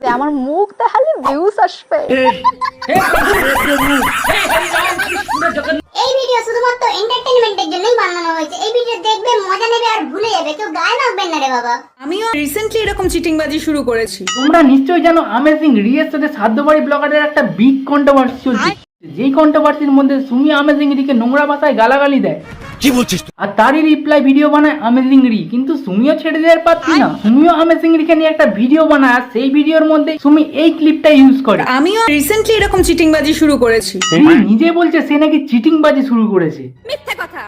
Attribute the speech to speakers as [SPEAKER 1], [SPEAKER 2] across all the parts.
[SPEAKER 1] যে আমার মুখ দেখালে ভিউজ আসবে
[SPEAKER 2] এই ভিডিও শুধুমাত্র এন্টারটেইনমেন্টের জন্যই বানানো হয়েছে এই ভিডিও দেখবে মজা নেবে আর ভুলে যাবে কেউ গায়ে মাখবেন না রে বাবা
[SPEAKER 3] আমিও রিসেন্টলি এরকম চিটিংবাজি শুরু করেছি
[SPEAKER 4] তোমরা নিশ্চয়ই জানো আমেজিং রিয়ের সাথে সাধ্যবাড়ি ব্লগারের একটা বিগ কন্ট্রোভার্সি চলছে যেই কন্ট্রোভার্সির মধ্যে সুমি আমেজিং রিকে নোংরা ভাষায় গালাগালি দেয়
[SPEAKER 5] কি বলছিস
[SPEAKER 4] আর তারই রিপ্লাই ভিডিও বানায় অ্যামেজিং রি কিন্তু সুমিও ছেড়ে দেওয়ার পারছি না। সুমিও অ্যামেজিং রিকে নিয়ে একটা ভিডিও বানায় সেই ভিডিওর মধ্যে সুমি এই ক্লিপটা ইউজ করে।
[SPEAKER 3] আমিও রিসেন্টলি এরকম চিটিংবাজি শুরু করেছি।
[SPEAKER 4] নিজে বলছে সে নাকি চিটিং বাজি শুরু করেছে।
[SPEAKER 6] মিথ্যে কথা।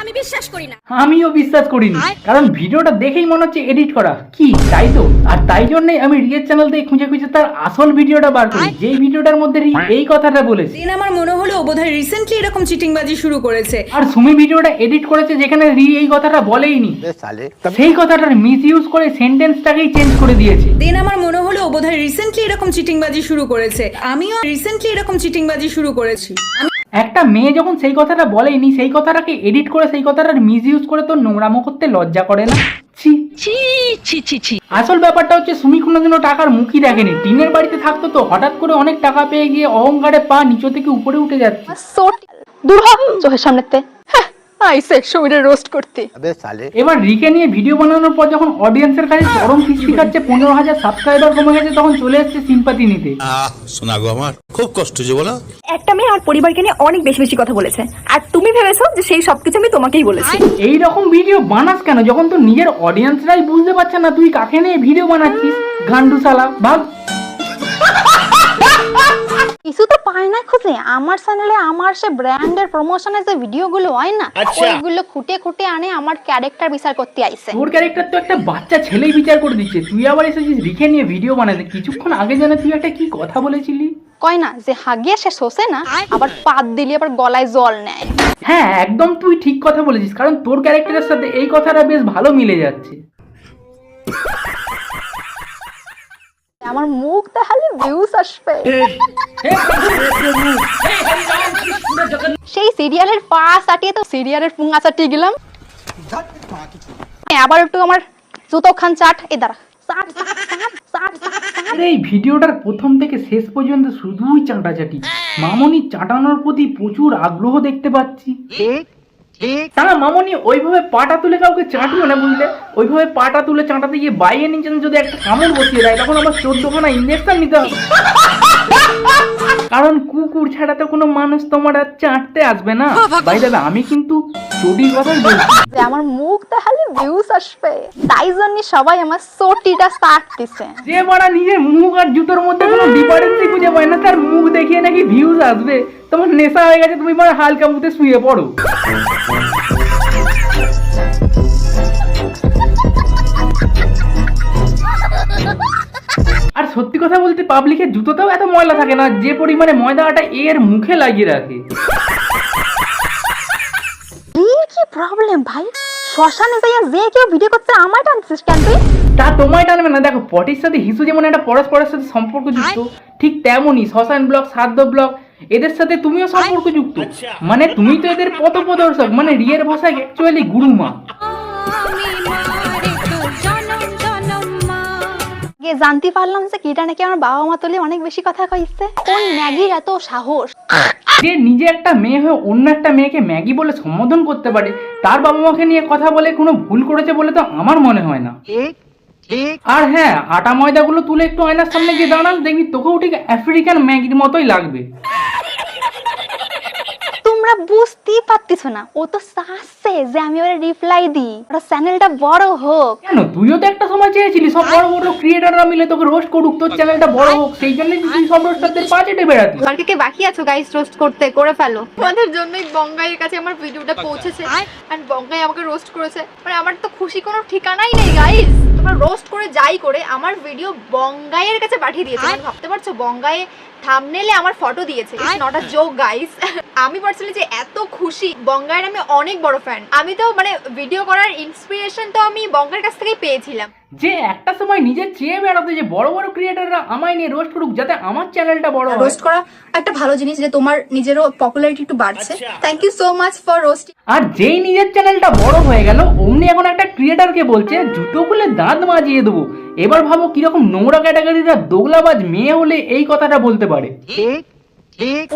[SPEAKER 6] আমি বিশ্বাস করি না।
[SPEAKER 4] আমিও বিশ্বাস করিনি। কারণ ভিডিওটা দেখেই মনে হচ্ছে এডিট করা। কি? তাই তো? আর তাই জন্যই আমি রিয়ের চ্যানেল থেকে খুঁজে খুঁজে তার আসল ভিডিওটা বার করি। যেই ভিডিওটার মধ্যে রি এই কথাটা বলেছে।
[SPEAKER 3] দেন আমার মনে হলো ও বোধহয় রিসেন্টলি এরকম চিটিংবাজি শুরু করেছে।
[SPEAKER 4] আর সুমি ভিডিওটা এডিট করেছে যেখানে রি এই কথাটা বলেইনি। সেই কথাটার মিস ইউজ করে সেন্টেন্সটাকেই চেঞ্জ করে দিয়েছে।
[SPEAKER 3] দেন আমার মনে হলো ও বোধহয় রিসেন্টলি এরকম চিটিংবাজি শুরু করেছে। আমিও রিসেন্টলি এরকম চিটিংবাজি শুরু করেছি। আমি
[SPEAKER 4] একটা মেয়ে যখন সেই কথাটা বলেনি সেই কথাটাকে এডিট করে সেই কথাটার মিস ইউজ করে তো নোংরামো করতে লজ্জা করে না? ছি।
[SPEAKER 6] ছি ছি ছি ছি।
[SPEAKER 4] আসল ব্যাপারটা হচ্ছে সুমি কোনোদিনও টাকার মুখই দেখেনি। টিনের বাড়িতে থাকতো তো হঠাৎ করে অনেক টাকা পেয়ে গিয়ে অহংকারে পা নিচে থেকে উপরে উঠে যাচ্ছে।
[SPEAKER 1] দূর হ চোখের সামনেতে। আইসে মিটার রোস্ট করতে।
[SPEAKER 4] এবার রিকে নিয়ে ভিডিও বানানোর পর যখন অডিয়েন্সের কাছে চরম ফিস্টি খাচ্ছে পনেরো হাজার সাবস্ক্রাইবার কমে গেছে তখন চলে এসছে সিম্পাতি নিতে।
[SPEAKER 5] আহ শোনা গো আমার খুব কষ্ট যে বলো।
[SPEAKER 7] একটা মেয়ে আমার পরিবারকে নিয়ে অনেক বেশি বেশি কথা বলেছে। আর তুমি ভেবেছো যে সেই সবকিছু আমি তোমাকেই বলেছি।
[SPEAKER 4] এই রকম ভিডিও বানাস কেন? যখন তো নিজের অডিয়েন্সরাই বুঝতে পারছে না তুই কাকে নিয়ে ভিডিও বানাচ্ছিস? গান্ডু সালা ভাব।
[SPEAKER 1] কিছু তো পায় না খুঁজে। আমার চ্যানেলে আমার সে ব্র্যান্ডের প্রমোশনের যে ভিডিওগুলো হয় না ওইগুলো খুঁটে খুঁটে আনে আমার ক্যারেক্টার বিচার করতে আইছে
[SPEAKER 4] তোর ক্যারেক্টার তো একটা বাচ্চা ছেলেই বিচার করে দিচ্ছে। তুই আবার এসেছিস রিকে নিয়ে ভিডিও বানাতে। কিছুক্ষণ আগে জানে তুই একটা কি কথা বলেছিলি?
[SPEAKER 1] কয় না যে হাগিয়ে সে শোষে না আবার পাত দিলে আবার গলায় জল নেয়।
[SPEAKER 4] হ্যাঁ একদম তুই ঠিক কথা বলেছিস। কারণ তোর ক্যারেক্টারের সাথে এই কথাটা বেশ ভালো মিলে যাচ্ছে।
[SPEAKER 1] আমার মুখ দেখালে ভিউজ আসবে। সেই সিরিয়ালের পাশ আটিয়ে তো সিরিয়ালের পুঙ্গা চাটিয়ে গেলাম। হ্যাঁ, আবার একটু আমার জুতো খান চাট। এ।
[SPEAKER 4] আরে এই ভিডিওটার প্রথম থেকে শেষ পর্যন্ত শুধুই চাঁটাচাটি মামনি চাটানোর প্রতি প্রচুর আগ্রহ দেখতে পাচ্ছি। তারা মামনি ওইভাবে পাটা তুলে কাউকে চাটিও না বুঝলে? ওইভাবে পাটা তুলে চাটাতে গিয়ে বাইরে নিচে যদি একটা কামড় বসিয়ে দেয় তখন আবার চোদ্দখানা ইঞ্জেকশন নিতে হবে। কারণ কুকুর ছাড়া তো কোনো মানুষ তোমার আর চাটতে আসবে না। ভাই দাদা আমি কিন্তু চটির কথাই বলছি।
[SPEAKER 1] আমার মুখ দেখালে ভিউজ আসবে। তাই জন্য সবাই আমার সোটিটা চাট দিছে
[SPEAKER 4] যে মারা নিজের মুখ আর জুতোর মধ্যে কোনো ডিফারেন্সই খুঁজে পায় না তার মুখ দেখিয়ে নাকি ভিউজ আসবে। তোমার নেশা হয়ে গেছে তুমি মানে হালকা মুখে শুয়ে পড়ো। আর সত্যি কথা বলতে পাবলিকের জুতোতেও এত ময়লা থাকে না যে পরিমাণে ময়দাটা এর মুখে লাগিয়ে রাখে।
[SPEAKER 1] কি প্রবলেম ভাই? শ্মশানে যাইয়া যে কেউ ভিডিও করতে আমায় টানছিস কেন তুই?
[SPEAKER 4] তা তোমায় টানবে না দেখো পটির সাথে হিসু যেমন একটা পরস্পরের সাথে সম্পর্ক যুক্ত ঠিক তেমনই শ্মশান ব্লক সাধ্য ব্লক এদের সাথে তুমিও সম্পর্ক যুক্ত মানে তুমি তো এদের পথপ্রদর্শক মানে রিয়ের ভাষায় অ্যাকচুয়ালি গুরুমা।
[SPEAKER 1] আগে জানতে পারলাম যে কিটা নাকি আমার বাবা মা তুলে অনেক বেশি কথা কইছে। কোন ম্যাগির এত সাহস?
[SPEAKER 4] যে নিজে একটা মেয়ে হয়ে অন্য একটা মেয়েকে ম্যাগি বলে সম্বোধন করতে পারে তার বাবা মাকে নিয়ে কথা বলে কোনো ভুল করেছে বলে তো আমার মনে হয় না। আর হ্যাঁ আটা ময়দাগুলো তুলে একটু আয়নার সামনে গিয়ে দাঁড়ান, দেখবি তোকেও ঠিক আফ্রিকান ম্যাগির মতোই লাগবে।
[SPEAKER 1] তোমরা বুঝতেই পারতিস না। ও তো চাচ্ছে যে আমি ওর রিপ্লাই দিই। ওর চ্যানেলটা বড় হোক।
[SPEAKER 4] কেন? তুইও তো একটা সময় চেয়েছিলি সব বড় বড় ক্রিয়েটাররা মিলে তোকে রোস্ট করুক তোর চ্যানেলটা বড় হোক সেই জন্যই তুই সব রোস্টারদের বাজেটে বেড়াতি।
[SPEAKER 8] আর কে কে বাকি আছো গাইস রোস্ট করতে? করে ফেলো। তোমাদের জন্যই বঙ্গাইয়ের কাছে আমার ভিডিওটা পৌঁছেছে। এন্ড বঙ্গাই আমাকে রোস্ট করেছে। মানে আমার তো খুশি কোনো ঠিকানাই নেই গাইস তোমরা রোস্ট করে যাই করে আমার ভিডিও বঙ্গাইয়ের কাছে পাঠিয়ে দিয়েছে। মানে ভাবতে পারছ বঙ্গায়ে থামনেলে আমার ফটো দিয়েছে। It's not a joke guys আমি পার্সোনালি যে এত খুশি। বঙ্গাইয়ের আমি অনেক বড় ফ্যান আমি তো মানে ভিডিও করার ইন্সপিরেশন তো আমি বঙ্গাইয়ের কাছ থেকেই পেয়েছিলাম।
[SPEAKER 4] যে একটা সময় নিজে চেয়ে বেড়াতো যে বড় বড় ক্রিয়েটাররা আমায় নিয়ে রোস্ট করুক যাতে আমার চ্যানেলটা বড়
[SPEAKER 8] রোস্ট করা একটা ভালো জিনিস যে তোমার নিজেরও পপুলারিটি একটু বাড়ছে। Thank you so much for roasting
[SPEAKER 4] আর যেই নিজের চ্যানেলটা বড় হয়ে গেল অমনি এখন একটা ক্রিয়েটারকে বলছে জুতো খুলে দাঁত মাজিয়ে দেবো। এবার ভাবো কীরকম নোংরা ক্যাটাগরিরা দোগলাবাজ মেয়ে হলে এই কথাটা বলতে পারে।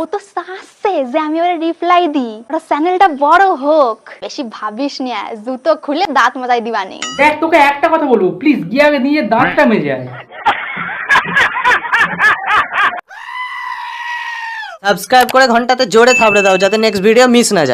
[SPEAKER 1] ও তো সাসে যে আমি ওরে রিপ্লাই দিই। ওর চ্যানেলটা বড় হোক। বেশি ভাবিস নিয়ে জুতো খুলে দাঁত মাজাই দিবানি।
[SPEAKER 4] দেখ তোকে একটা কথা বলব প্লিজ গিয়ে আগে নিয়ে দাঁতটা মেজে আয়।
[SPEAKER 9] সাবস্ক্রাইব করে ঘন্টাতে জোরে থাবড়ে দাও যাতে নেক্সট ভিডিও মিস না যায়।